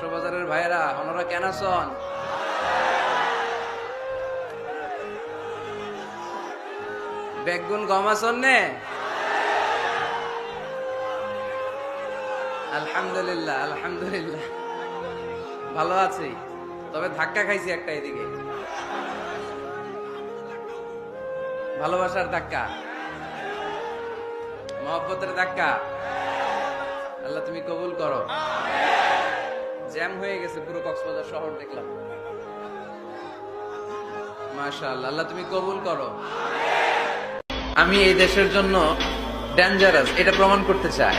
বাজারের ভাইরা ওনারা কেন আছেন? বেগুন গম আছেন নে? আলহামদুলিল্লাহ আলহামদুলিল্লাহ। ভালো আছি। তবে ধাক্কা খাইছি একটা এদিকে। ভালোবাসার ধাক্কা। মহব্বতের ধাক্কা। আল্লাহ তুমি কবুল করো। জ্যাম হয়ে গেছে পুরো কক্সবাজার শহর দেখলাম। মাশাআল্লাহ, আল্লাহ তুমি কবুল করো। আমি এই দেশের জন্য ডেঞ্জারাস এটা প্রমাণ করতে চাই।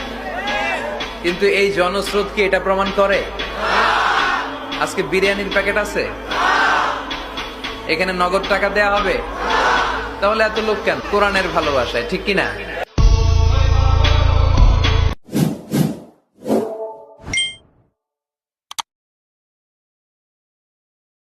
কিন্তু এই জনস্রোত কি এটা প্রমাণ করে? আজকে বিরিয়ানির প্যাকেট আছে? এখানে নগদ টাকা দেয়া হবে? তাহলে এত লোক কেন? কোরআনের ভালোবাসায়, ঠিক কিনা?